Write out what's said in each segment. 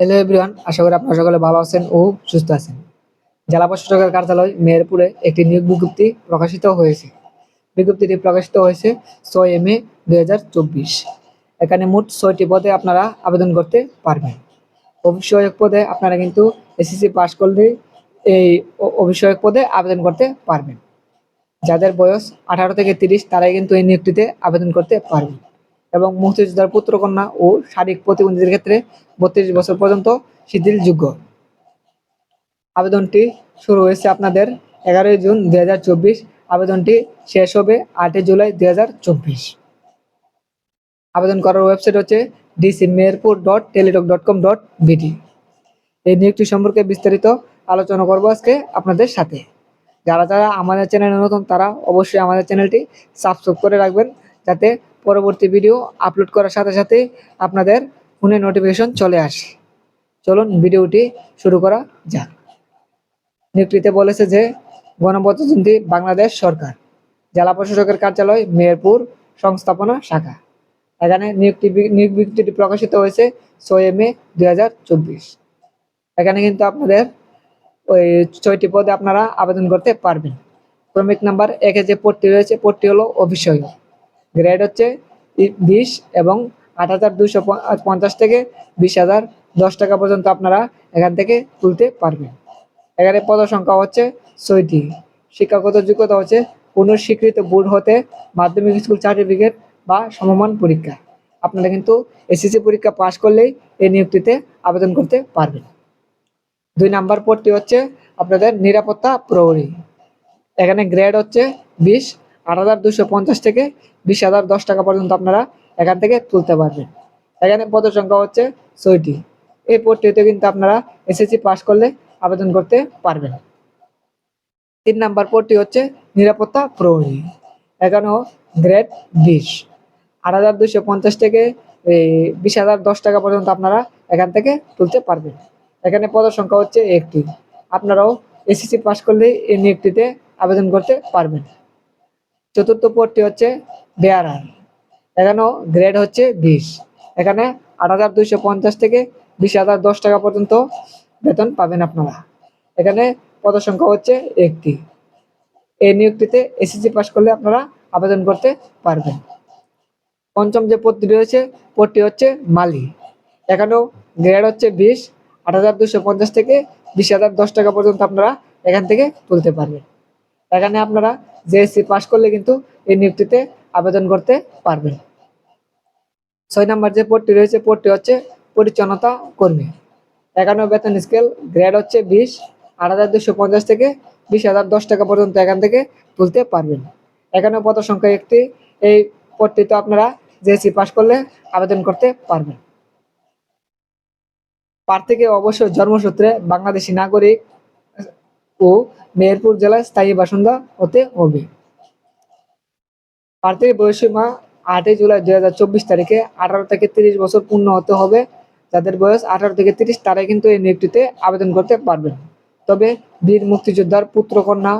Hello everyone আশা করি আপনারা সকলে ভালো আছেন ও সুস্থ আছেন। জেলা প্রশাসকের কার্যালয় মেহেরপুরে একটি নিয়োগ বিজ্ঞপ্তি প্রকাশিত হয়েছে। বিজ্ঞপ্তিটি প্রকাশিত হয়েছে ছয় মে দুই হাজার চব্বিশ। এখানে মোট ছয়টি পদে আপনারা আবেদন করতে পারবেন। অভিষয়ক পদে আপনারা কিন্তু এসএসসি পাশ করলে এই অভিষয়ক পদে আবেদন করতে পারবেন। যাদের বয়স আঠারো থেকে তিরিশ, তারাই কিন্তু এই নিয়োগটিতে আবেদন করতে পারবেন। এবং মুক্তিযোদ্ধার পুত্রকন্যা ও শারীরিক প্রতিবন্ধীদের ক্ষেত্রে বত্রিশ বছর পর্যন্ত শিথিলযোগ্য। আবেদনটি শুরু হয়েছে আপনাদের এগারোই জুন দুই হাজার চব্বিশ। আবেদনটি শেষ হবে আটই জুলাই দুই হাজার চব্বিশ। আবেদন করার ওয়েবসাইট হচ্ছে DC Meherpur dot Teletalk dot com dot BD এই নিয়োগটি সম্পর্কে বিস্তারিত আলোচনা করব আজকে আপনাদের সাথে। যারা যারা আমাদের চ্যানেলে নতুন, তারা অবশ্যই আমাদের চ্যানেলটি সাবস্ক্রাইব করে রাখবেন, যাতে পরবর্তী ভিডিও আপলোড করার সাথে সাথে আপনাদের ফোনে নোটিফিকেশন চলে আসে। চলুন ভিডিওটি শুরু করা যাক। নিয়োগটিতে বলেছে যে, গণপ্রজাতন্ত্রী বাংলাদেশ সরকার, জেলা প্রশাসকের কার্যালয়, মেহেরপুর সংস্থাপনা শাখা। এখানে নিয়োগটি নিয়োগ বিজ্ঞপ্তিটি প্রকাশিত হয়েছে ছয় মে দুই হাজার চব্বিশ। এখানে কিন্তু আপনাদের ওই ছয়টি পদে আপনারা আবেদন করতে পারবেন। ক্রমিক নাম্বার একে যে পদটি রয়েছে, পদটি হলো অভিষয় গ্রেড হচ্ছে বিশ এবং আট হাজার দুশো পঞ্চাশ থেকে বিশ হাজার দশ টাকা পর্যন্ত আপনারা এখান থেকে তুলতে পারবেন। এখানে সংখ্যা হচ্ছে ছয়টি। শিক্ষাগত যোগ্যতা হচ্ছে কোনো স্বীকৃত বোর্ড হতে মাধ্যমিক স্কুল সার্টিফিকেট বা সমমান পরীক্ষা। আপনারা কিন্তু এসএসসি পরীক্ষা পাশ করলেই এই নিয়োগটিতে আবেদন করতে পারবেন। দুই নাম্বার পদটি হচ্ছে আপনাদের নিরাপত্তা প্রহরী। এখানে গ্রেড হচ্ছে বিশ, আট হাজার দুশো পঞ্চাশ থেকে বিশ হাজার, দশ টাকা পর্যন্ত আপনারা এখান থেকে তুলতে পারবেন। এখানে পদের সংখ্যা হচ্ছে ছয়টি। এই পদটিতে কিন্তু আপনারা এসএসসি পাশ করলে আবেদন করতে পারবেন। তিন নাম্বার পদটি হচ্ছে নিরাপত্তা প্রহরী। এখানেও গ্রেড বিশ। আট হাজার দুশো পঞ্চাশ থেকে বিশ হাজার, দশ টাকা পর্যন্ত আপনারা এখান থেকে তুলতে পারবেন। এখানে পদের সংখ্যা হচ্ছে একটি। আপনারাও এসএসসি পাশ করলে এই নিয়োগটিতে আবেদন করতে পারবেন। চতুর্থ পদটি হচ্ছে বেয়ারার এখানেও গ্রেড হচ্ছে বিশ। এখানে আট হাজার দুইশো পঞ্চাশ থেকে বিশ হাজার দশ টাকা পর্যন্ত বেতন পাবেন আপনারা। এখানে পদের সংখ্যা হচ্ছে একটি। এই নিয়োগটিতে এসএসসি পাশ করলে আপনারা আবেদন করতে পারবেন। পঞ্চম যে পদটি রয়েছে, পদটি হচ্ছে মালি। এখানেও গ্রেড হচ্ছে বিশ, আট হাজার দুশো পঞ্চাশ থেকে বিশ হাজার দশ টাকা পর্যন্ত আপনারা এখান থেকে তুলতে পারবেন। এখানে আপনারা জেএসসি পাশ করলে কিন্তু এই নিয়োগটিতে আবেদন করতে পারবেন। ছয় নম্বর যে পদটি রয়েছে, পদটি হচ্ছে পরিচ্ছন্নতা কর্মী। এখানেও বেতন স্কেল, গ্রেড হচ্ছে বিশ, আট হাজার দুশো পঞ্চাশ থেকে বিশ হাজার দশ টাকা পর্যন্ত এখান থেকে তুলতে পারবেন। এখানেও পদ সংখ্যা একটি, এই পদটিতে আপনারা জেএসসি পাশ করলে আবেদন করতে পারবেন। প্রার্থীকে অবশ্যই জন্মসূত্রে বাংলাদেশি নাগরিক ও মেহেরপুর জেলায় স্থায়ী বাসিন্দা হতে হবে। প্রার্থীর বয়সীমা আটই জুলাই দুই হাজার চব্বিশ তারিখে আঠারো থেকে তিরিশ বছর পূর্ণ হতে হবে। যাদের বয়স আঠারো থেকে তিরিশ, তারাই কিন্তু এই নিয়োগটিতে আবেদন করতে পারবেন। তবে বীর মুক্তিযোদ্ধার পুত্রকন্যা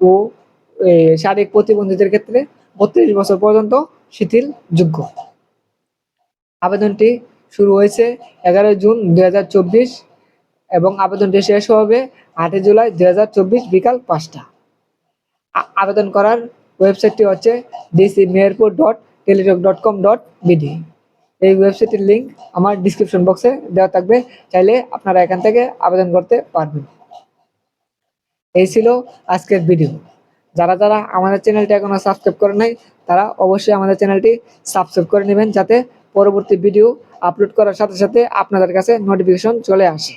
ও শারীরিক প্রতিবন্ধীদের ক্ষেত্রে বত্রিশ বছর পর্যন্ত শিথিল যোগ্য। আবেদনটি শুরু হয়েছে এগারোই জুন দুই হাজার চব্বিশ এবং আবেদনটি শেষ হবে আটই জুলাই দুই হাজার চব্বিশ বিকাল পাঁচটা। আবেদন করার ওয়েবসাইটটি হচ্ছে DC Meherpur dot Teletalk dot com dot BD এই ওয়েবসাইটের লিঙ্ক আমার ডিসক্রিপশন বক্সে দেওয়া থাকবে, চাইলে আপনারা এখান থেকে আবেদন করতে পারবেন। এই ছিল আজকের ভিডিও যারা যারা আমাদের চ্যানেলটি এখনও সাবস্ক্রাইব করে নাই, তারা অবশ্যই আমাদের চ্যানেলটি সাবস্ক্রাইব করে নেবেন, যাতে পরবর্তী ভিডিও আপলোড করার সাথে সাথে আপনাদের কাছে নোটিফিকেশন চলে আসে।